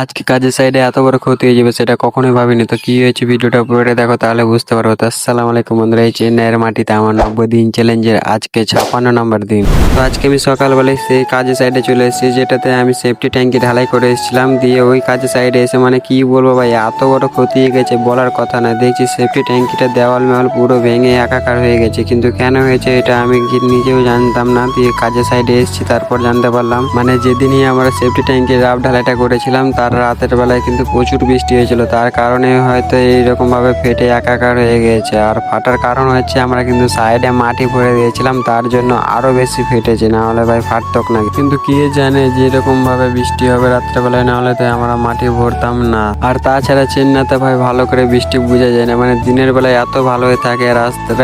আজকে কাজের সাইডে এত বড় ক্ষতি হয়ে যাবে, সেটা কখনোই ভাবিনি। তো কি হয়েছে ভিডিওটা পুরোটা দেখো, তাহলে বুঝতে পারব। তো আসসালামু আলাইকুম বন্ধুরা, এই চেন্নাইয়ের মাটিতে আমার নব্বই দিন চ্যালেঞ্জের আজকে ছাপ্পান্ন নম্বর দিন। তো আজকে আমি সকালবেলায় সেই কাজের সাইডে চলে এসেছি, যেটাতে আমি সেফটি ট্যাঙ্কি ঢালাই করে এসেছিলাম। দিয়ে ওই কাজের সাইডে এসে মানে কি বলব ভাই, এত বড় ক্ষতি হয়ে গেছে, বলার কথা না দেখছি সেফটি ট্যাঙ্কিটা দেওয়াল মেওয়াল পুরো ভেঙে একাকার হয়ে গেছে। কিন্তু কেন হয়েছে এটা আমি নিজেও জানতাম না। দিয়ে কাজের সাইডে এসেছি, তারপর জানতে পারলাম। মানে যেদিনই আমরা সেফটি ট্যাঙ্কির রাফ ঢালাইটা করেছিলাম তার রাতের বেলায় কিন্তু প্রচুর বৃষ্টি হয়েছিল। তার কারণে হয়তো এইরকমভাবে ফেটে একাকার হয়ে গেছে আর ফাটার কারণ হচ্ছে আমরা কিন্তু সাইডে মাটি ভরে দিয়েছিলাম, তার জন্য আরও বেশি ফেটেছে। না হলে ভাই ফাটতক না কিন্তু কে জানে যে এরকম ভাবে বৃষ্টি হবে রাত্রেবেলায়, না হলে তো আমরা মাটি ভরতাম না। আর তাছাড়া চেন্নাইতে ভাই ভালো করে বৃষ্টি বোঝা যায় না। মানে দিনের বেলায় এত ভালো হয়ে থাকে আর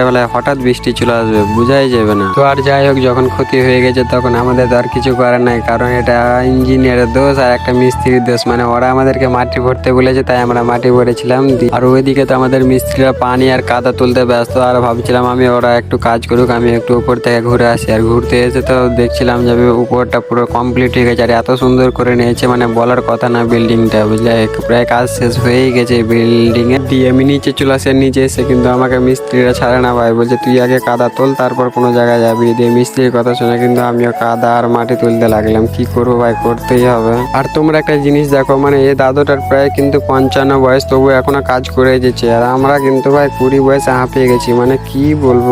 বেলায় হঠাৎ বৃষ্টি চলে আসবে, বোঝাই যাবে না। তো আর যাই হোক, যখন ক্ষতি হয়ে গেছে তখন আমাদের তো আর কিছু করার নাই, কারণ এটা ইঞ্জিনিয়ারের দোষ আর একটা মিস্ত্রির দোষ। মানে ওরা আমাদেরকে মাটি ভরতে বলেছে, তাই আমরা মাটি ভরেছিলাম। আর ওইদিকে তো আমাদের মিস্ত্রিরা পানি আর কাদা তুলতে ব্যস্ত, আর ভাবছিলাম আমি ওরা একটু কাজ করুক, আমি একটু উপর থেকে ঘুরে আসি। আর ঘুরতে এসে তো দেখছিলাম যে উপরটা পুরো কমপ্লিট হয়ে গেছে, আর এত সুন্দর করে নিয়েছে মানে বলার কথা না বিল্ডিংটা বুঝলে? প্রায় কাজ শেষ হয়েই গেছে বিল্ডিং এর দিয়ে আমি নিচে চলে আসে নিচে এসে কিন্তু আমাকে মিস্ত্রিরা ছাড়ে না ভাই, বলছে, তুই আগে কাদা তোল, তারপর কোনো জায়গায় যাবি। দিয়ে মিস্ত্রির কথা শুনে কিন্তু আমিও কাদা আর মাটি তুলতে লাগলাম। কি করব ভাই, করতেই হবে। আর তোমরা একটা জিনিস দেখো মানে এই দাদুটার প্রায় কিন্তু পঞ্চান্ন বয়স তবু এখনও কাজ করে যেছে আর আমরা কিন্তু ভাই কুড়ি বয়সে হাঁপিয়ে গেছি মানে কি বলব?